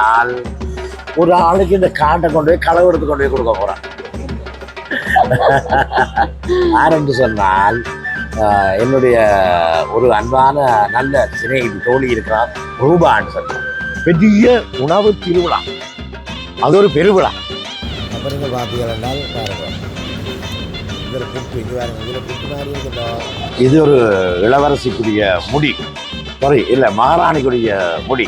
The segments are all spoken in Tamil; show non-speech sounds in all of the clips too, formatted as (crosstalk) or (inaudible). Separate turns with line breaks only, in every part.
நாள் ஒரு ஆளுக்கு இந்த காட்டை கொண்டு போய் களவு எடுத்து கொண்டு போய் கொடுக்க போறான். யாரென்று சொன்னால் என்னுடைய ஒரு அன்பான நல்ல சிநேகிதி தோழி இருக்கிறார் ரூபான்னு சொன்னார். பெரிய உணவு திருவிழா. அது ஒரு பெருவிழா.
அப்புறம் இருக்குதோ?
இது ஒரு இளவரசிக்குரிய முடி. சாரி இல்ல மகாராணிக்குரிய முடி.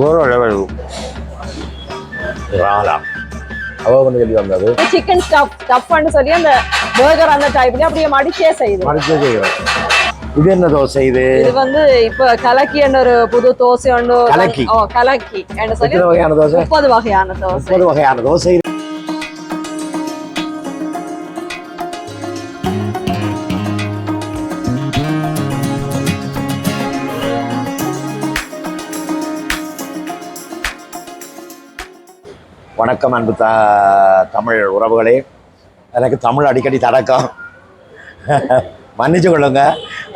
ஒரு லெவல் ராலா. அவ வந்து சொல்லி வந்தது?
சிக்கன் ஸ்டஃப் ஸ்டஃப்னு சொல்லி அந்த பர்கர் அந்த டைப்ல அப்படியே மடிச்சே செய்யுது.
மறைச்சு செய்கிறோம் இது என்ன தோசை இது?
இது வந்து இப்ப கலக்கி ஒரு புது தோசை ஒன்று
கலக்கி.
ஓ கலக்கி. என்று சொல்லி
வகையான தோசை?
முப்பது வகையான தோசை.
முப்பது வகையான தோசை வணக்கம் அன்பு த தமிழ் உறவுகளே. எனக்கு தமிழ் அடிக்கடி தடக்கம். (laughs) மன்னிச்சு கொள்ளுங்க.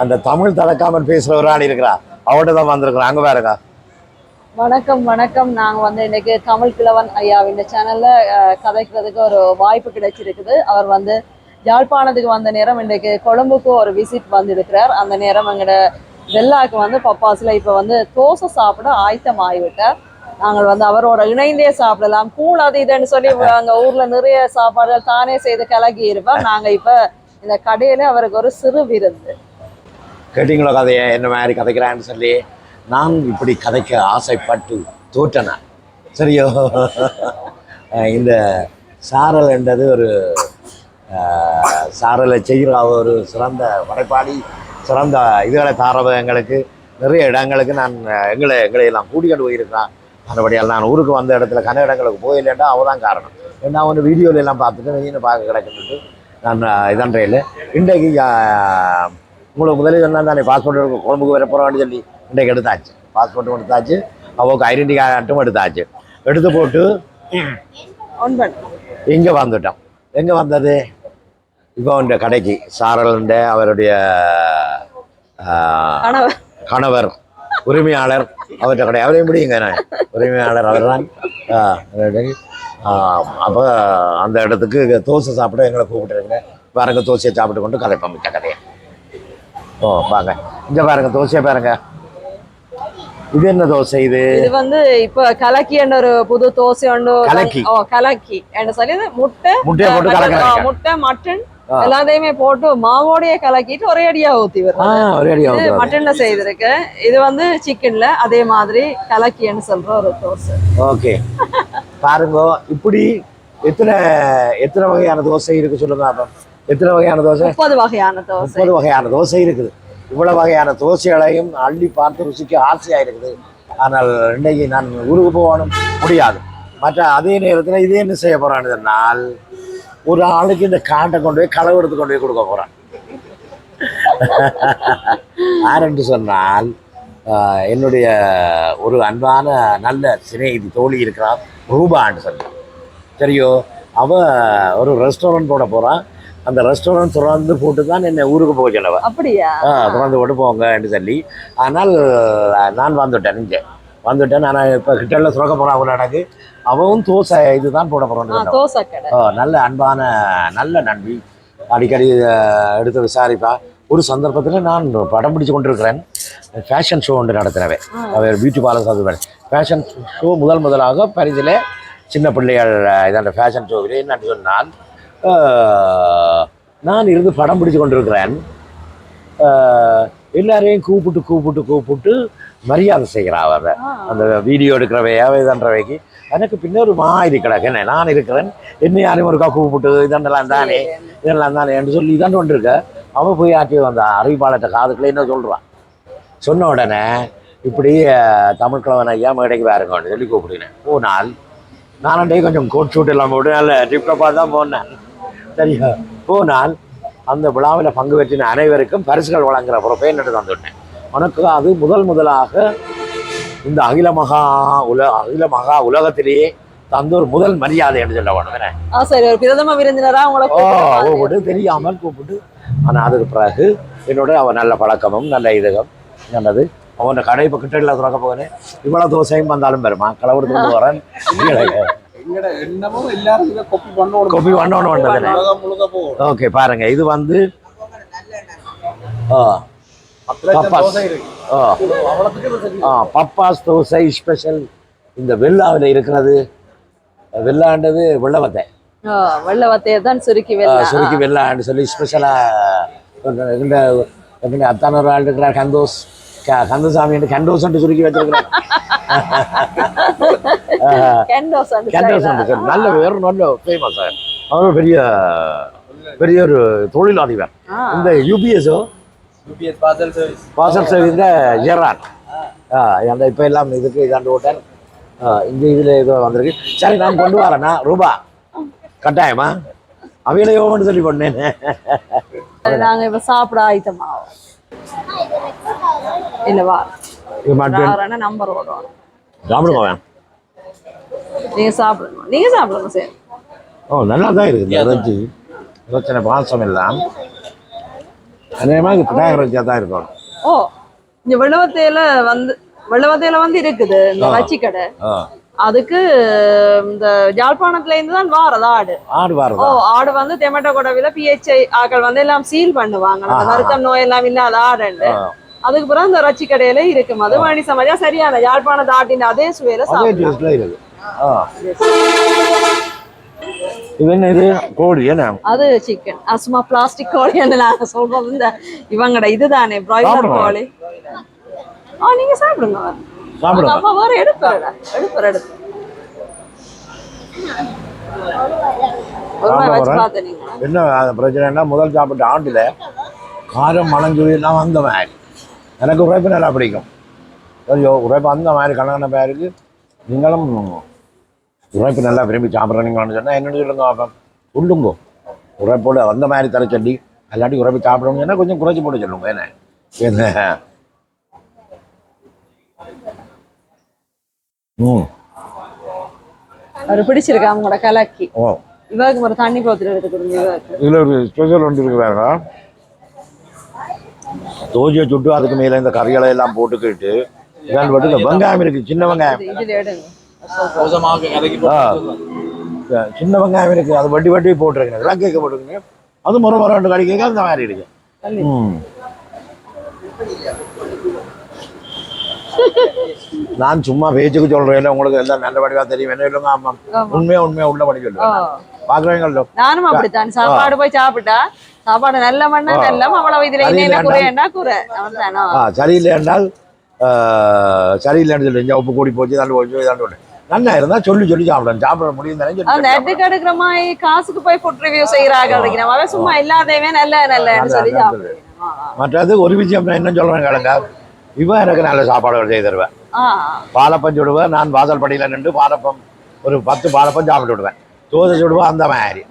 அந்த தமிழ் தடக்காமல் பேசுகிற ஒரு ஆள் இருக்கிறா. அவட்ட தான் வந்திருக்கிறோம் அங்கே பாருங்க.
வணக்கம் வணக்கம். நாங்கள் வந்து இன்னைக்கு தமிழ் கிழவன் ஐயா இந்த சேனலில் கதைக்கிறதுக்கு ஒரு வாய்ப்பு கிடைச்சிருக்குது. அவர் வந்து யாழ்ப்பாணத்துக்கு வந்த நேரம் இன்றைக்கு கொழும்புக்கு ஒரு விசிட் வந்திருக்கிறார். அந்த நேரம் எங்களோட வெள்ளாக்கு வந்து பப்பாஸில் இப்போ வந்து தோசை சாப்பிட ஆயத்தம் ஆகிவிட்டார் நாங்கள் வந்து அவரோட இணைந்தே சாப்பிடலாம். கூழ் அது இதுன்னு சொல்லி அங்க ஊர்ல நிறைய சாப்பாடுகள் தானே செய்து கலகி இருப்போம். நாங்க இப்ப இந்த கடையில அவருக்கு ஒரு சிறு விருந்து.
கேட்டீங்களோ கதையை? என்ன மாதிரி கதைக்கிறான்னு சொல்லி. நான் இப்படி கதைக்க ஆசைப்பட்டு தோற்றேன்? சரியோ? அஹ் இந்த சாரல் என்றது ஒரு சாரலை செய்கிற ஒரு சிறந்த படைப்பாடி சிறந்த இதுகளை தாரவ எங்களுக்கு நிறைய இடங்களுக்கு நான் எங்களை எங்களை எல்லாம் கூடிக்கொண்டு போயிருக்கிறான். மறுபடியும் நான் ஊருக்கு வந்த இடத்துல கன இடங்களுக்கு போயில்லைண்டா அவ தான் காரணம். ஏன்னா அவன் வீடியோல எல்லாம் பார்த்துட்டு வெளியே பார்க்க கிடக்குன்ட்டு நான் அஹ், இதன்றையில் இன்றைக்கு உங்களுக்கு முதலில் சொன்னால் தானே பாஸ்போர்ட் இருக்கும் குழம்புக்கு வர போகிறோம்னு சொல்லி இன்றைக்கு எடுத்தாச்சு. பாஸ்போர்ட்டும் எடுத்தாச்சு அவளுக்கு ஐடென்டி கார்டும் எடுத்தாச்சு. எடுத்து போட்டு இங்கே வந்துட்டோம். எங்கே வந்தது? இப்போ இந்த கடைக்கு சாரலுண்ட அவருடைய
கணவர்.
உரிமையாளர் அவர்கிட்ட கடை அவரையும் முடியுங்க நான். உரிமையாளர் அவர் தான் அப்போ அந்த இடத்துக்கு தோசை சாப்பிட எங்களை கூப்பிட்டுருங்க. பாருங்க தோசையை சாப்பிட்டு கொண்டு கதைப்போம் மிச்ச கதையை. ஓ பாருங்க இங்கே பாருங்க தோசையை பாருங்க. இது என்ன தோசை இது?
இது வந்து இப்ப கலக்கி ஒரு புது தோசை ஒன்று
கலக்கி.
ஓ கலக்கி. என்று சொல்லி முட்டை
முட்டையை போட்டு
ஆ,
கலக்கிறாங்க.
முட்டை மட்டன். எல்லாத்தையுமே போட்டு மாவோடையே கலக்கிட்டு ஒரே அடியா ஊத்தி வரும் மட்டன்ல செய்திருக்கு இது வந்து சிக்கன்ல அதே மாதிரி கலக்கின்னு சொல்ற ஒரு தோசை.
ஓகே. பாருங்க இப்படி எத்தனை எத்தனை வகையான தோசை இருக்கு சொல்லுங்க அப்போ. எத்தனை வகையான தோசை?
முப்பது வகையான தோசை.
முப்பது வகையான தோசை இருக்குது. இவ்வளவு வகையான தோசைகளையும் அள்ளி பார்த்து ருசிக்க ஆசையா இருக்குது. ஆனால் இன்னைக்கு நான் ஊருக்கு போகணும் முடியாது. மற்ற அதே நேரத்தில் இதே என்ன செய்ய போறான்னு சொன்னால் ஒரு ஆளுக்கு இந்த காட்டை கொண்டு போய் களவு எடுத்து கொண்டு போய் கொடுக்க போறான். யாரென்று சொன்னால் என்னுடைய ஒரு அன்பான நல்ல சிநேகிதி தோழி இருக்கிறார் ரூபான்னு சொன்னார். சரியோ அவ ஒரு ரெஸ்டாரண்ட் போட போறான். அந்த ரெஸ்டாரண்ட் திறந்து போட்டு தான் என்னை ஊருக்கு போக சொல்லவ
அப்படியா?
ஆ திறந்து போட்டு போங்கன்னு சொல்லி. ஆனால் நான் வந்துட்டேன் இங்கே. வந்துட்டேன் நான் இப்போ கிட்டல சுரக்க போகிறான் எனக்கு. அவவும் தோசை இதுதான் போட ஓ நல்ல அன்பான நல்ல நண்பி. அடிக்கடி எடுத்து விசாரிப்பா. ஒரு சந்தர்ப்பத்தில் நான் படம் பிடிச்சு கொண்டிருக்கிறேன். ஃபேஷன் ஷோ ஒன்று நடத்துகிறவன்
ஆ.
அவர் பியூட்டி பார்லர் சாதுவன் ஃபேஷன் ஷோ முதல் முதலாக பரிதில் சின்ன பிள்ளைகள் இதான ஃபேஷன் ஷோவில் என்னன்னு சொன்னால் நான் இருந்து படம் பிடிச்சு கொண்டிருக்கிறேன். எல்லாரையும் கூப்பிட்டு கூப்பிட்டு கூப்பிட்டு மரியாதை செய்கிறா அவர். அந்த வீடியோ எடுக்கிறவையா இதன்றவைக்கு. எனக்கு பின்னொரு மாதிரி கிடக்கு என்ன? நான் இருக்கிறேன். என்ன யாரையும் ஒருக்கா கூப்பிட்டு இதெல்லாம் தானே? இதெல்லாம் தானே என்று சொல்லி இதான் கொண்டிருக்க. அவன் போய் ஆட்டி வந்த அறிவிப்பாளர்கிட்ட காதுக்குள்ள என்ன சொல்கிறான் சொன்ன உடனே இப்படி அஹ், தமிழ் கிழவன் ஐயா மேடைக்கு வேறுங்கன்னு சொல்லி கூப்பிடுனேன் போனால் நானண்டே கொஞ்சம் கோட் ஷூட் எல்லாம் போட்டு நல்ல டிப்டப்பாக தான் போனேன். சரியா? போனால் அந்த விழாவில் பங்கு பெற்றின அனைவருக்கும் பரிசுகள் வழங்குற பொறுப்பை என்னட்டு வந்துவிட்டேன் உனக்கு அது முதல் முதலாக இந்த அகில மகா உல அகில மகா உலகத்திலேயே தந்து ஒரு முதல் மரியாதை என்று சொல்ல வேணும்.
சரி ஒரு பிரதம விருந்தினரா உங்களை கூப்பிட்டு
கூப்பிட்டு தெரியாமல் கூப்பிட்டு ஆனால் அதுக்கு பிறகு என்னோட அவன் நல்ல பழக்கமும் நல்ல இதுகம் நல்லது. அவன் கடை இப்போ கிட்ட திறக்க போகிறேன் இவ்வளோ தோசையும் வந்தாலும் பெருமா கலவரத்து கொண்டு வரேன்.
கொப்பி பண்ணணும்
ஓகே பாருங்க. இது வந்து ஆ பப்பாஸ்.
தோசை
ஆ. பப்பாஸ் ஸ்பெஷல் இந்த வெள்ளாவில் இருக்கிறது. வெள்ளாண்டது வெள்ளவத்தை.
ஆ, வெள்ள வத்தையை தான் சுருக்கி
சுருக்கி வெள்ளாண்டு சொல்லி ஸ்பெஷலாக இந்த அத்தான ஒரு ஆள் இருக்கிறார் கந்தோஸ். கந்தசாமி கண்டோஸ் சுருக்கி வச்சிருக்கிறார்.
கேண்டோஸ்
நல்ல வேறு நல்ல ஃபேமஸ் அவர் பெரிய பெரிய ஒரு தொழிலதிபர். இந்த யூபிஎஸ்ஓ வாசல் சர்வீஸில் ஜெரான் அந்த இப்போ எல்லாம் இதுக்கு இதாண்டு ஓட்டல் இந்த இதில் ஏதோ வந்திருக்கு. சரி நான் கொண்டு வரேண்ணா ரூபா. கட்டாயமா? அவையிலையோன்னு சொல்லி பண்ணேன்
நாங்க இப்ப சாப்பிட ஆயிட்டமா இல்ல வா.
இது மட்டும்
யாரான நம்பர் ஓடுவோம்
சாப்பிடுங்க
நீங்க சாப்பிடணும் நீங்க சாப்பிடுங்க சரி.
ஓ நல்லா தான் இருக்குது இந்த இறைச்சி. பிரச்சனை பாசம் எல்லாம். அநேகமாக இது தான் இருக்கும்
ஓ இங்க வெள்ளவத்தையில வந்து வெள்ளவத்தையில வந்து இருக்குது இந்த வச்சி கடை. அதுக்கு இந்த யாழ்ப்பாணத்துல இருந்து தான் வாரது ஆடு.
ஆடு
ஓ
வாரதா
ஆடு வந்து டொமேட்டோ கொடவில பிஹெச்ஐ ஆக்கள் வந்து எல்லாம் சீல் பண்ணுவாங்க.
ஆஹா.
வருத்தம் நோய் எல்லாம் இல்லாத ஆடுண்டு. அதுக்கு பிறகு இந்த ரச்சி கடையில இருக்கும். அது மணி சமைச்சா சரியான யாழ்ப்பாணத்து ஆட்டின் அதே சுவையில
அதே இது கோழி
அது சிக்கன் சும்மா பிளாஸ்டிக் கோழின்னு நாங்க சொல்றோம் இந்த இவங்கட இதுதானே பிராய்லர். கோழி ஆ நீங்க சாப்பிடுங்க
சாப்பிடுங்க
அப்பா வேற எடுப்பாருடா எடுப்பாரு எடுப்பு
என்ன பிரச்சனைனா முதல் சாப்பிட்ட ஆண்டில் காரம் மணஞ்சுலாம் வந்த மாதிரி எனக்கு உரைப்பு நல்லா பிடிக்கும் ஐயோ உரைப்பு அந்த மாதிரி கணக்கான பேருக்கு நீங்களும் உரைப்பு நல்லா விரும்பி சாப்பிட்றீங்களான்னு சொன்னால் என்னென்னு சொல்லுங்க பார்ப்போம் சொல்லுங்க உரைப்போடு அந்த மாதிரி தர சொல்லி அல்லாட்டி உரைப்பு சாப்பிடணும் சொன்னா கொஞ்சம் குறைச்சி போட்டு சொல்லுங்க. என்ன? என்ன? ம்.
அவரு பிடிச்சிருக்கா அவங்களோட கலக்கி.
ஓ.
இவருக்கு ஒரு தண்ணி போத்துல எடுத்து கொடுங்க
இதில் ஒரு ஸ்பெஷல் ஒன்று இருக்கிறாங்க தோஜியை சுட்டு அதுக்கு மேலே இந்த கறிகளை எல்லாம் போட்டுக்கிட்டு இதான் போட்டு வெங்காயம் இருக்கு சின்ன வெங்காயம். சின்ன வெங்காயம் இருக்கு. அது வட்டி வட்டி போட்டுருக்கேன். இதெல்லாம் கேட்க போட்டுருக்கீங்க அது முறை முறை ரெண்டு கறி கேட்க அந்த மாதிரி இருக்கு. நான் சும்மா பேச்சுக்கு சொல்றேன் உங்களுக்கு எல்லாம் நல்ல வடிவா தெரியும். என்ன இல்லைங்க ஆமா. உண்மையா உண்மையா உள்ள படி. சொல்லுவேன் பாக்குறீங்களோ
நானும் அப்படித்தான். சாப்பாடு போய் சாப்பிட்டா சாப்பாடு நல்ல மண்ணா. நல்ல அவ்வளவு இதுல என்ன
இல்லைன்னா-
குறை
சரியில்லை என்றால் சரியில்லைன்னு சொல்லி உப்பு கூடி போச்சு இதாண்டு போச்சு போச்சு நல்லா இருந்தா சொல்லி சொல்லி சாப்பிடணும். சாப்பிட முடியும்
அந்த நெட்டுக்கு எடுக்கிற மாதிரி காசுக்கு போய் ஃபுட் ரிவ்யூ செய்யறாங்க மாதிரி சும்மா இல்லாதவன் நல்ல நல்லன்னு சொல்லி
மற்றது ஒரு விஷயம் என்ன சொல்றேன் கேளுங்க. இவன் எனக்கு நல்ல சாப்பாடு செய்து தருவேன். பாலப்பம் சுடுவேன் நான் வாசல் படியில் நின்று பாலப்பம் ஒரு பத்து பாலப்பம் சாப்பிட்டு விடுவேன். தோசை சுடுவேன் அந்த மாதிரி.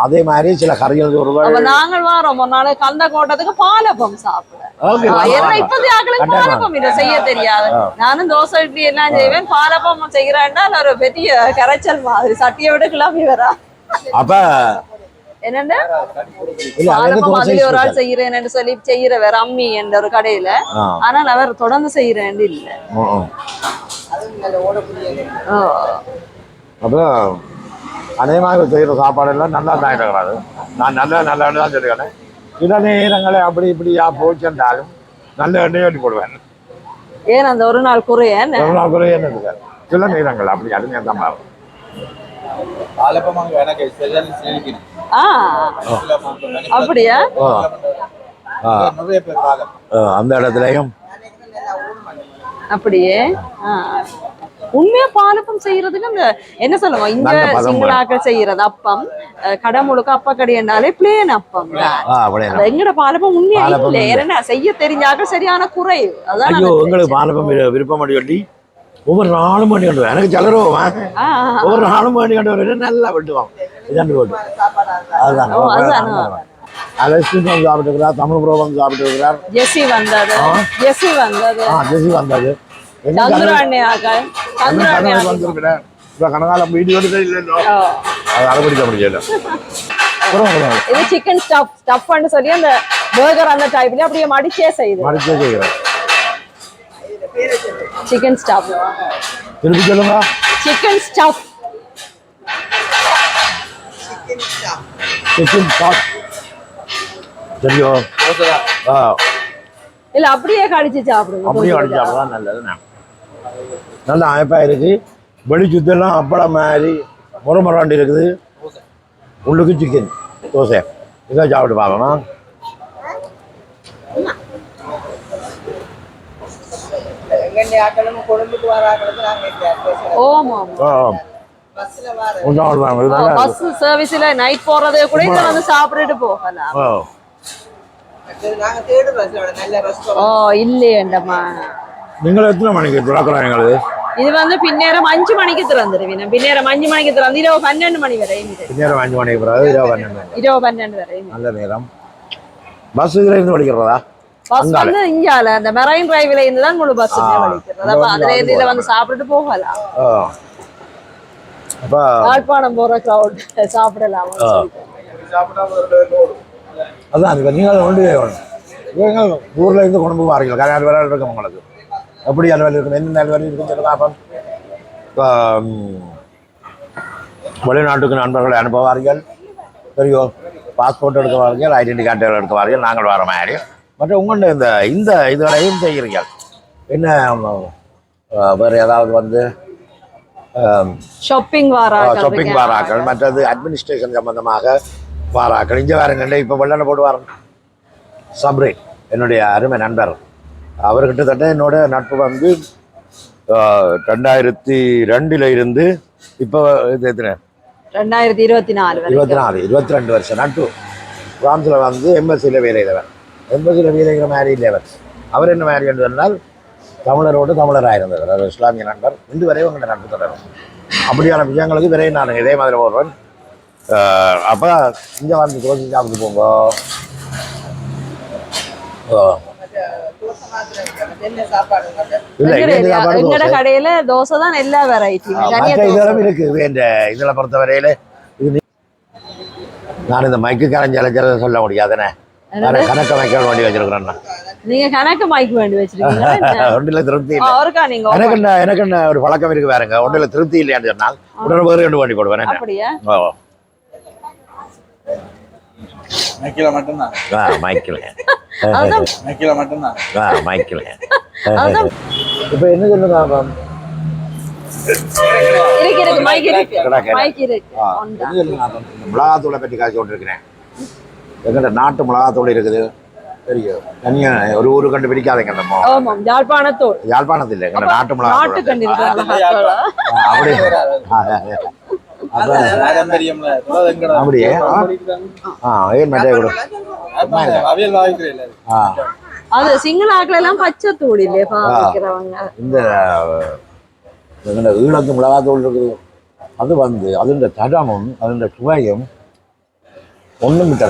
அதே மாதிரி சில
அப்ப
சுடுவேன்
நாங்கள் வாரோம் ஒரு நாள் கந்த கோட்டத்துக்கு பாலப்பம் சாப்பிட
ஓகே
ஆ, ஏன்னா இப்போதைய ஆக்களுக்கு
கட்டாயமா.
பாலப்பம் இதை செய்ய தெரியாது. நானும் தோசை இட்லி எல்லாம் செய்வேன் பாலப்பம் செய்யறேன்னா அது ஒரு பெரிய கரைச்சல் மாதிரி சட்டியை விட கிளம்பி வரா
அப்ப தோசை
அதுல ஒரு ஆள். செய்யறேன்னு சொல்லி செய்யறவர் அம்மி என்ற ஒரு கடையில ஆனால் அவர் தொடர்ந்து செய்யறேன் இல்ல
ம், ம்.
ஓ.
அப்புறம் மாதிரி செய்கிற சாப்பாடெல்லாம் நல்லா தான் இருக்கிறாரு நான் நல்ல நல்ல எண்ணெய் தான் சொல்லிக்கிறேன் சில நேரங்களே அப்படி இப்படியா போச்சென்றாலும் நல்ல எண்ணெய் சொல்லி போடுவேன்.
ஏன் அந்த ஒரு நாள் குறையன்
ஒரு நாள் இருக்காது சில நேரங்கள் அப்படி அது தான்
இருக்கணும்
ஆ அப்படியா?
அந்த இடத்துலையும்
அப்படியே? ஆ. உண்மையா பாலப்பம் செய்யறதுக்கு அந்த என்ன சொல்லுவோம்
பதம்
சிங்களாக்கள் செய்யறது அப்பம் கடை முழுக்க அப்ப கடையண்டாலே பிளேன் அப்பம் தான். எங்கட பாலப்பம் உண்மையா இல்ல. ஏன்னா செய்ய தெரிஞ்சாக்க சரியான குறைவு. அதான்
உங்களுக்கு பாலப்பம் விரு- விருப்பம் சொல்லி ஒவ்வொரு நாளும் பண்ணி கொண்டு. எனக்கு
ஆ,
ஒவ்வொரு நாளும் பண்ணி கொண்டு வரேன். நல்லா வெட்டுவான் இதாண்டு போட்டு. அதுதான். வந்து தமிழ் ப்ரோ வந்து
வந்தது. வந்தது.
ஆ ஜெசி
ஆக்கள்.
வந்திருக்கிறேன் இப்போ கனகாலம் வீடியோ இல்லைല്ലോ
ஓ.
அது அரைப்பிடிக்க முடியல. அப்புறம் அப்புறம்
இது சிக்கன் ஸ்டஃப் ஸ்டஃப்னு சொல்லி அந்த பர்கர் அந்த டைப்ல அப்படியே மடிச்சே செய்யுது.
மடிச்சே செய்கிறேன்
சிக்கன் ஸ்டஃப்
திருப்பி சொல்லுங்க.
சிக்கன் ஸ்டஃப்
சிக்கன் ஆ.
இல்ல அப்படியே கடிச்சு சாப்பிடுங்க.
அப்படியே அடிச்சாப்பதான் நல்லதுண்ணே. நல்ல அமைப்பாக இருக்கு. வெளி சுத்தெல்லாம் அப்பளம் மாதிரி முறை முறாண்டு இருக்குது. உள்ளுக்கு சிக்கன் தோசை. இதை சாப்பிட்டு நல்லா
பஸ் சர்வீஸ்ல நைட் போறது கூட வந்து சாப்பிட்டுட்டு போகலாம். ஓ இல்லையண்டம்மா.
மணிக்கு திறக்கிறோம் எங்களுக்கு
இது வந்து பின்னேரம் அஞ்சு மணிக்கு திறந்துருவீங்க பின்னேரம் அஞ்சு மணிக்கு திறந்து இரவு பன்னெண்டு மணி வரையும் இது
நேரம் அஞ்சு மணிக்கு பிறகு இரவு பன்னெண்டு
இரவு பன்னெண்டு வரையும்
நல்ல நேரம். பஸ் இதில் இருந்து படிக்கிறதா
பஸ். வந்து இங்கால. அந்த மெரைன் டிரைவ்ல இருந்து தான் முழு பஸ்
இங்க
அப்ப அதுல இருந்து இதுல வந்து சாப்பிட்டுட்டு போகலாம்.
ஓ அப்போ
யாழ்ப்பாணம் போற கிரௌட் சாப்பிடலாம்.
அதான் நீங்கள் ஒன்று ஊரில் இருந்து கொண்டு போய் வாரீங்க கல்யாண வேலை இருக்கும் உங்களுக்கு எப்படி அலுவலகம் இருக்கும் என்ன அலுவலகம் இருக்கும் சொல்லுங்க அப்போ வெளிநாட்டுக்கு நண்பர்களை அனுப்புவார்கள். தெரியும் பாஸ்போர்ட் எடுக்க வார்கள் ஐடென்டி கார்டு எடுக்க வார்கள் நாங்கள் வர மாதிரி. மற்ற உங்கள்கிட்ட இந்த இந்த இதுவரையும் செய்கிறீர்கள். என்ன வேறு ஏதாவது வந்து
ஷாப்பிங் வாராக்கள்
ஷாப்பிங். வாராக்கள் மற்றது அட்மினிஸ்ட்ரேஷன் சம்பந்தமாக வாராக்கள். இங்கே வேறுங்க இப்போ வெள்ளனை போட்டு வாரன் சப்ரேட் என்னுடைய அருமை நண்பர். அவர் கிட்டத்தட்ட என்னோட நட்பு வந்து ரெண்டாயிரத்தி ரெண்டில் இருந்து இப்போ எத்தனை?
ரெண்டாயிரத்தி இருபத்தி நாலு
இருபத்தி நாலு இருபத்தி ரெண்டு வருஷம் நட்பு. பிரான்ஸில் வந்து எம்பசியில் வேலை செய்தவர் எம்பசியில் வேலை செய்கிற மாதிரி இல்லையவர் அவர் என்ன மாதிரி என்று சொன்னால் தமிழரோடு தமிழராக இருந்தவர். அவர் இஸ்லாமிய நண்பர். இன்று வரை உங்கள் நட்பு தொடரும். அப்படியான விஷயங்களுக்கு விரைவு நான் இதே மாதிரி போடுவேன் அப்போ இங்கே வந்து தோசை சாப்பிட்டு போங்க.
எங்கட கடையில தோசை தான் எல்லா வெரைட்டியும்
இருக்குது இந்த இதில் பொறுத்தவரையில் இது நீ- நான் இந்த மைக்கு கரைஞ்சி அலைச்சல சொல்ல முடியாதுண்ணே. கணக்க வைக்க வேண்டி வச்சிருக்கிறேன்
நீங்க கணக்கு மைக் வேண்டி வச்சிருக்கீங்க (laughs)
ஒன்றில் திருப்தி இல்லை. எனக்கு என்ன எனக்கு என்ன ஒரு பழக்கம் இருக்கு வேறங்க ஒன்றில் திருப்தி இல்லையான்னு சொன்னால் உடனே வேறு ரெண்டு வண்டி போடுவேன். என்ன?
அப்படியா?
ஓ.
மைக்கில மட்டும்தான்.
ஆ மைக்கில்
அதான்
மைக்கில மட்டும்தான்.
ஆ மைக்கில்
அதான்
இப்போ என்ன சொல்லுங்க அப்ப?
இருக்கு இருக்கு. மைக் இருக்கு. மைக் இருக்கு.
ஆ,
ஒன்றா.
என்ன சொல்லுங்க அப்ப? இந்த மிளகாத்தூளை பற்றி காய்ச்சி கொண்டிருக்கிறேன் எங்கிட்ட நாட்டு மிளகாத்தூள் இருக்குது. தெரியும். தனியா ஒரு ஊரு கண்டு பிடிக்காதீங்க நம்ம
ஆமாம் யாழ்ப்பாணத்தூள்.
யாழ்ப்பாணத்தில் இல்லை எங்கிட்ட நாட்டு மிளகாத்தூள். ஆ, அப்படியே? ஆ, கொடு.
அவியல்
அது சிங்கள ஆக்கள் எல்லாம் பச்சை தூள் இல்லையே?
இந்த ஈழத்து மிளகாத்தூள் இருக்குது. அது வந்து அதுண்ட தரமும் அதுண்ட சுவையும் ஒன்றும் கிட்ட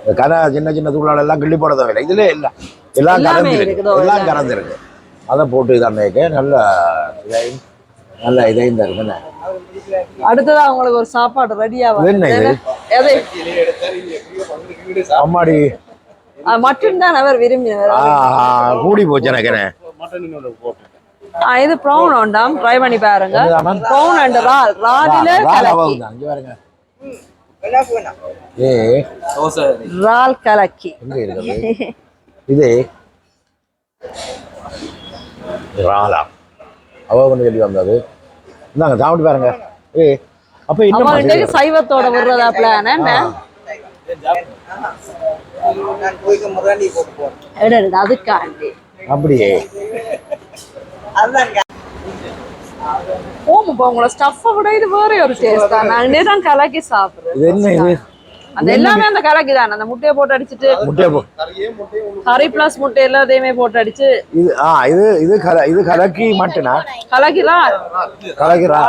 இந்த கரை சின்ன சின்ன தூளால் எல்லாம் கிள்ளி போட தேவையில்லை. இதுல இல்லை. எல்லாம்
எல்லாமே
கலந்துருக்கு
இருக்குதோ,
எல்லாம். கலந்துருக்கு அதை போட்டு தண்ணிக்கு நல்ல இதையும் நல்ல இதையும் தருதுன்னு
அடுத்ததா உங்களுக்கு ஒரு சாப்பாடு ரெடியா எது?
அம்மாடி.
மட்டும் தான் அவர் விரும்பினவர்.
கூடி போச்சு எனக்கு
இது ப்ரௌன் உண்டாம் ட்ரை பண்ணி பாருங்க? ப்ரௌன் அண்ட் ரால் ராலில கலக்கி?
ஏ
ரால் கலக்கி.
இது? ராலா அவ கொண்டு சொல்லி வந்தது. இந்தாங்க சாப்பிட்டு பாருங்க. ஏ அப்ப
இன்றைக்கு சைவத்தோட விடுறதா பிளான் என்ன? அதுக்காண்டி.
அப்படியே.
இப்போ உங்களோட ஸ்டஃப்பை விட இது வேற ஒரு டேஸ்ட் தான் நான் தான் கலக்கி சாப்பிடுறேன்.
என்ன
அந்த எல்லாமே அந்த கலக்கி தான். அந்த முட்டையை போட்டு அடிச்சிட்டு
முட்டையை போ
கறி பிளஸ் முட்டை எல்லாத்தையுமே போட்டு அடிச்சு
இது ஆ இது இது கல இது கலக்கி மட்டுனா
கலக்கிலாம்
கலக்கிறா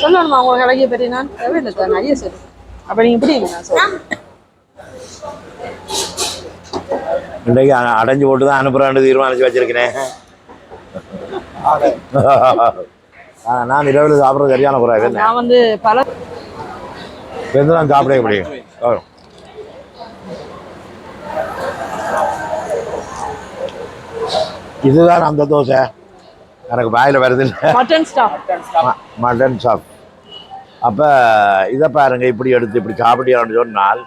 சொல்லணுமா உங்க கலக்கிய பற்றி நான்? தேவையில்லை ஐயா சொல்லு. அப்ப நீங்க இப்படி நான்
இன்றைக்கு அடைஞ்சு போட்டு தான் அனுப்புறான்னு தீர்மானிச்சு வச்சிருக்கிறேன். ஆ, (laughs) நான் இரவில் சாப்பிட்றது சரியான குறை என்ன?
நான் வந்து பல
எந்த நான் சாப்பிட முடியும். இதுதான் அந்த தோசை. எனக்கு வாயில் வருது
மட்டன் ஸ்டாப்
மட்டன் சாப் அப்போ இதை பாருங்க இப்படி எடுத்து இப்படி சாப்பிட்டியான்னு சொன்னால்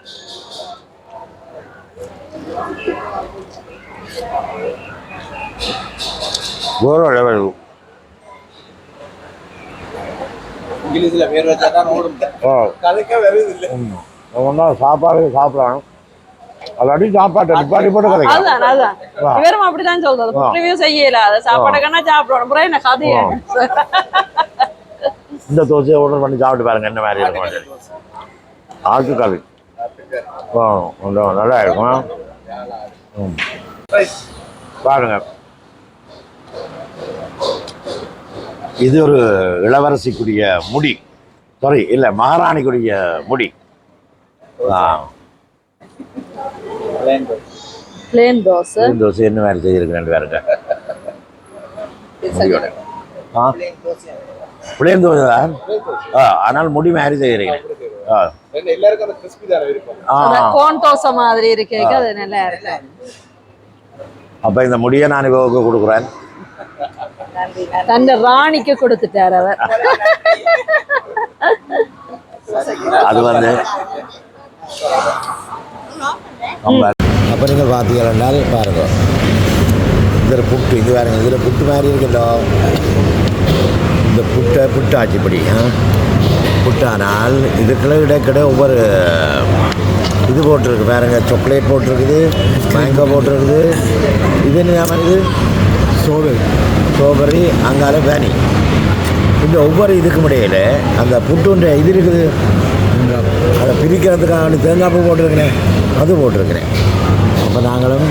லெவல்
இங்கிலீஷ்ல பேர் வச்சா தான் கதைக்க வருது இல்ல.
ஒன்றா சாப்பாடு சாப்பிடணும் அல்லாட்டி சாப்பாட்டை நிப்பாட்டி போட்டு வா.
இவரும் அப்படிதான் சொல்றது. ரிவ்யூ செய்யல. அதை சாப்பாடு கண்ணா சாப்பிடணும். அப்புறம் என்ன கதையை?
இந்த தோசையை ஆர்டர் பண்ணி சாப்பிட்டு பாருங்க என்ன மாதிரி இருக்கும் ஆட்டுக்கறி. ஆ நல்லா இருக்கும். ம். பாருங்க. இது ஒரு இளவரசிக்குரிய முடி. சாரி இல்லை மகாராணிக்குரிய முடி.
பிளேன் தோசை
தோசை என்ன மாதிரி செய்திருக்கிறேன் பாருங்க முடியோட ஆ? பிளேன் தோசை தான் ஆ ஆனால் முடி மாதிரி செய்கிறீங்க ஆ.
கோன் தோசை மாதிரி இருக்கு அது நல்லா இருக்கு
அப்போ இந்த முடியை நான் இவருக்கு கொடுக்குறேன்.
தந்த ராணிக்கு கொடுத்துட்டார் அவர்.
அது வந்து.
அப்போ நீங்கள் பார்த்தீங்கன்னால் பாருங்க இதில் புட்டு இது பாருங்க இதில் புட்டு மாதிரி இருக்குல்லோ இந்த புட்டை புட்டாச்சு இப்படி ஆ? புட்டானால் இதுக்குள்ள இடைக்கிட ஒவ்வொரு இது போட்டிருக்கு பாருங்க சாக்லேட் போட்டிருக்குது மேங்கோ போட்டிருக்குது. இது என்ன இது ஸ்ட்ராபெரி ஸ்ட்ராபெரி அங்கால பேனி இந்த ஒவ்வொரு இதுக்கு முடியல அந்த புட்டுன்ற இது இருக்குது. அதை பிரிக்கிறதுக்காக தேங்காய் பூ போட்டிருக்கிறேன். அது போட்டிருக்கிறேன். அப்போ நாங்களும்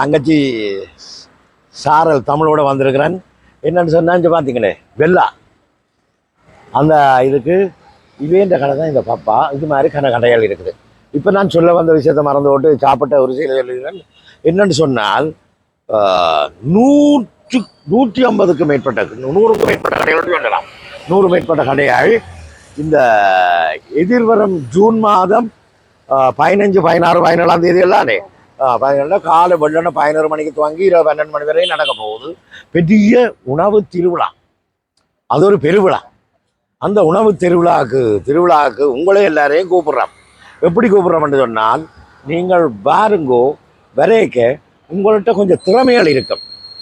தங்கச்சி சாரல் தமிழோட வந்திருக்கிறேன். என்னன்னு சொன்னான்னு பார்த்தீங்களே வெள்ளா. அந்த இதுக்கு இவேந்த கடை தான் இந்த பாப்பா. இது மாதிரி கன கடைகள் இருக்குது. இப்போ நான் சொல்ல வந்த விஷயத்தை மறந்து போட்டு சாப்பிட்ட ஒரு சில என்னன்னு சொன்னால் நூற்று நூற்றி ஐம்பதுக்கு மேற்பட்ட நூறுக்கு மேற்பட்ட கடைகள் சொல்லலாம் நூறு மேற்பட்ட கடைகள். இந்த எதிர்வரும் ஜூன் மாதம் பதினஞ்சு பதினாறு பதினேழாம் தேதி எல்லாமே பதினேழு காலை வெள்ளன பதினோரு மணிக்கு துவங்கி இருபது பன்னெண்டு மணி வரையும் நடக்க போகுது. பெரிய உணவு திருவிழா. அது ஒரு பெருவிழா. அந்த உணவு திருவிழாவுக்கு திருவிழாவுக்கு உங்களே எல்லாரையும் கூப்பிட்றோம். எப்படி கூப்பிடுறோம்னு சொன்னால் நீங்கள் பாருங்கோ வரைக்க உங்கள்கிட்ட கொஞ்சம் திறமைகள் இருக்கும்.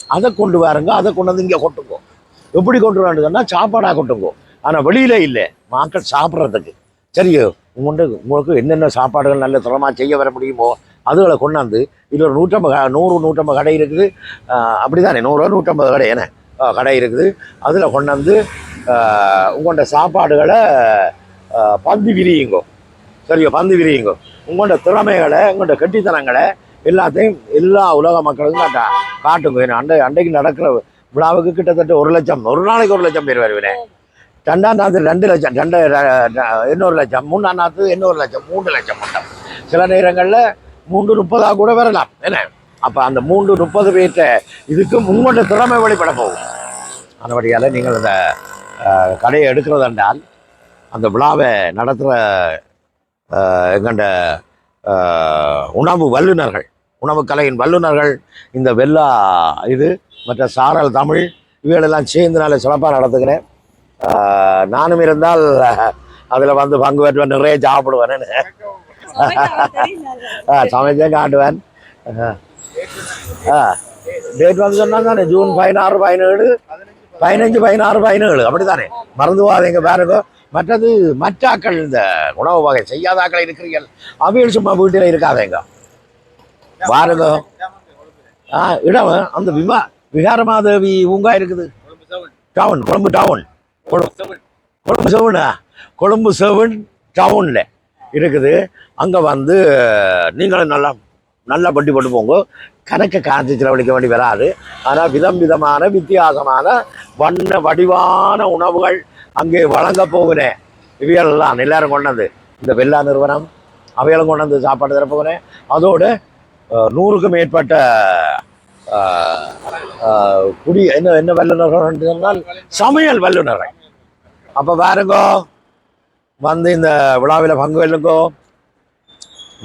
அதை கொண்டு வாருங்க அதை கொண்டு வந்து இங்கே கொட்டுங்கோ. எப்படி கொண்டு வரேன்னு சாப்பாடாக கொட்டுங்கோ. ஆனால் வெளியில் இல்லை. மக்கள் சாப்பிட்றதுக்கு. சரியோ உங்கள்கிட்ட உங்களுக்கு என்னென்ன சாப்பாடுகள் நல்ல தரமாக செய்ய வர முடியுமோ அதுகளை கொண்டாந்து இதில் ஒரு நூற்றம்பது க- நூறு நூற்றம்பது கடை இருக்குது. அப்படி தானே நூறு நூற்றம்பது கடை என்ன? கடை இருக்குது. அதில் கொண்டாந்து உங்கள்கிட்ட சாப்பாடுகளை பந்து விரியுங்கோ. சரியோ பந்து விரியுங்கோ. உங்கள்கிட்ட திறமைகளை உங்கள்கிட்ட கெட்டித்தனங்களை எல்லாத்தையும் எல்லா உலக மக்களுக்கும் காட்டா காட்டுங்க. ஏன்னா அண்டை அண்டைக்கு நடக்கிற விழாவுக்கு கிட்டத்தட்ட ஒரு லட்சம் ஒரு நாளைக்கு ஒரு லட்சம் பேர் வருவேன் ரெண்டாம் நாத்து ரெண்டு லட்சம் ரெண்டு இன்னொரு லட்சம் மூணாம் நாத்து இன்னொரு லட்சம் மூன்று லட்சம் மட்டும் சில நேரங்களில் மூன்று முப்பதாக கூட வரலாம் என்ன? அப்போ அந்த மூன்று முப்பது பேர்த்த இதுக்கு உங்களோட திறமை வெளிப்பட போகும். அதன்படியால் நீங்கள் அந்த கடையை எடுக்கிறதென்றால் அந்த விழாவை நடத்துகிற எங்கண்ட உணவு வல்லுநர்கள் உணவு கலையின் வல்லுநர்கள் இந்த வெள்ளா இது மற்ற சாரல் தமிழ் இவைகளெல்லாம் சேர்ந்து நாளை சிறப்பாக நடத்துகிறேன். நானும் இருந்தால் அதில் வந்து பங்கு பெற்றுவேன் நிறைய சாப்பிடுவேன். ஆ சமைச்சே காட்டுவேன். ஆ. டேட் வந்து சொன்னா தானே? ஜூன் பதினாறு பதினேழு. பதினஞ்சு பதினாறு பதினேழு. அப்படித்தானே? மறந்து போகாதீங்க பாருங்க. மற்றது மற்றாக்கள் இந்த உணவு வகை செய்யாதாக்கள் இருக்கிறீர்கள். அவையில் சும்மா வீட்டில் இருக்காதேங்க. பாரதம். ஆ இடம் அந்த விமா விகாரமாதேவி பூங்கா இருக்குது. டவுன் கொழும்பு டவுன் கொழும்பு கொழும்பு செவனா கொழும்பு செவன் டவுனில் இருக்குது. அங்கே வந்து நீங்களும் நல்லா நல்லா பட்டி போட்டு போங்க. கணக்கு காட்சி செலவழிக்க வேண்டி வராது. ஆனால் விதம் விதமான வித்தியாசமான வண்ண வடிவான உணவுகள் அங்கே வழங்க போகிறேன். இவையெல்லாம் எல்லாரும் கொண்டாந்து இந்த வெள்ளா நிறுவனம் அவையெல்லாம் கொண்டாந்து சாப்பாடு தரப்போகிறேன் அதோடு நூறுக்கும் மேற்பட்ட குடி என்ன என்ன வல்லுநர்கள் சொன்னால் சமையல் வல்லுநர்கள். அப்போ பாருங்கோ வந்து இந்த விழாவில் பங்கு வெல்லுங்கோ.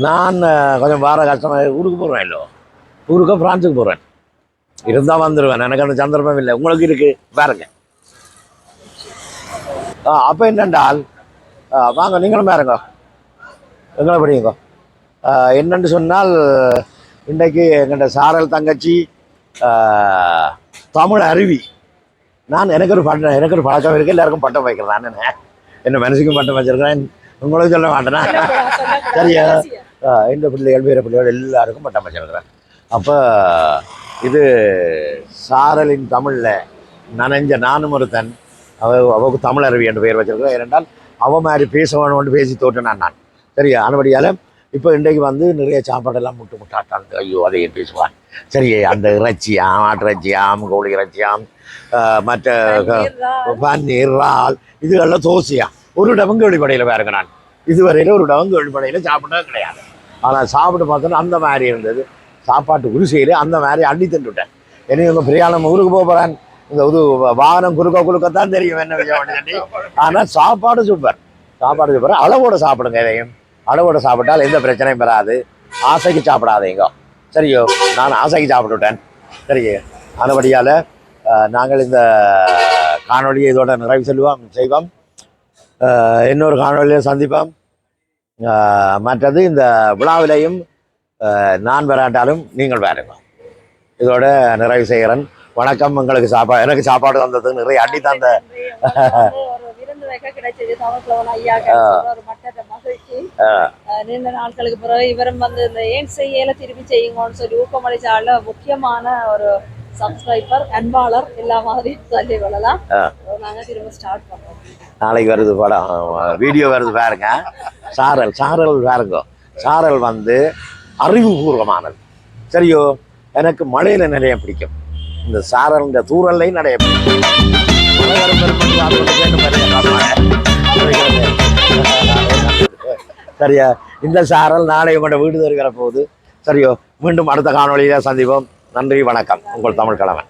நான் கொஞ்சம் வார கஷ்டமாக ஊருக்கு போகிறேன் இல்லை ஊருக்கோ பிரான்ஸுக்கு போகிறேன் இருந்தால் வந்துடுவேன் எனக்கு அந்த சந்தர்ப்பம் இல்லை. உங்களுக்கு இருக்குது பாருங்க. அப்போ என்னென்றால் வாங்க நீங்களும் பாருங்க. எங்களை படியுங்க. என்னன்னு சொன்னால் இன்றைக்கு எங்கள்கிட்ட சாரல் தங்கச்சி தமிழ் அருவி. நான் எனக்கு ஒரு பட்டம் எனக்கு ஒரு பழக்கம் இருக்கு எல்லாருக்கும் பட்டம் வைக்கிறேன் நான் என்ன? என்ன மனசுக்கும் பட்டம் வச்சிருக்கிறேன் உங்களுக்கு சொல்ல மாட்டேனா? சரியா இந்த பிள்ளைகள் வீர பிள்ளைகள் எல்லாருக்கும் பட்டம் வச்சிருக்கிறேன். அப்போ இது சாரலின் தமிழில் நனைஞ்ச நானும் ஒருத்தன் அவ அவக்கு தமிழ் அருவி என்று பெயர் வச்சிருக்கிறேன். ஏனென்றால் அவ மாதிரி பேச வேணும்னு பேசி தோற்றினான் நான். சரியா? ஆனபடியால் இப்போ இன்றைக்கு வந்து நிறைய சாப்பாடெல்லாம் முட்டு முட்டாட்டான் ஐயோ அதை பேசுவான் சரி அந்த இறைச்சியாம் ஆட்டு இறைச்சியாம் கோழி இறைச்சியாம் மற்ற பன்னீர் இறால். இதுகள்லாம் தோசையா? ஒரு டபங்கு வெளிப்படையில் பாருங்க நான் இதுவரையில் ஒரு டபங்கு வெளிப்படையில் சாப்பிட்டது கிடையாது. ஆனால் சாப்பிட்டு பார்த்தோன்னா அந்த மாதிரி இருந்தது. சாப்பாட்டு குருசையில் அந்த மாதிரி அள்ளி தின்னுட்டேன். இனி உங்கள் பிரியாணம் ஊருக்கு போக போகிறேன் இந்த இது வாகனம் குறுக்க குறுக்கத்தான் தெரியும் என்ன விஷயம் ஆனால் சாப்பாடு சூப்பர் சாப்பாடு சூப்பர் அளவோட சாப்பிடுங்க இதையும். அளவோட சாப்பிட்டால் எந்த பிரச்சனையும் வராது. ஆசைக்கு சாப்பிடாதீங்க. சரியோ? நான் ஆசைக்கு சாப்பிட்டுட்டேன். சரியோ? அதுபடியால் நாங்கள் இந்த காணொளியை இதோட நிறைவு செல்வோம் செய்வோம். இன்னொரு காணொளியில் சந்திப்போம். மற்றது இந்த விழாவிலையும் நான் வராட்டாலும் நீங்கள் வேறுங்க இதோட நிறைவு செய்கிறேன். வணக்கம் உங்களுக்கு சாப்பாடு எனக்கு சாப்பாடு தந்தது நிறைய அடி தந்த (laughs)
நீண்ட நாட்களுக்கு பிறகு இவரும் வந்து இந்த ஏன் செய்யல திருப்பி செய்யுங்கன்னு சொல்லி ஊக்கமளிச்சால முக்கியமான ஒரு சப்ஸ்கிரைபர் அன்பாளர் எல்லா மாதிரியும் சொல்லி கொள்ளலாம்
ஆ.
நாங்க திரும்ப ஸ்டார்ட் பண்றோம்.
நாளைக்கு வருது படம். வீடியோ வருது பாருங்க. சாரல் சாரல் பாருங்க. சாரல் வந்து அறிவுபூர்வமானது. சரியோ எனக்கு மழையில நிறைய பிடிக்கும். இந்த சாரல் இந்த தூரல்லையும் நிறைய பிடிக்கும். சரியா? இந்த சாரல் நாளை உங்களோட வீடு தருகிற போது சரியோ மீண்டும் அடுத்த காணொலியில் சந்திப்போம். நன்றி வணக்கம். உங்கள் தமிழ் கிழமை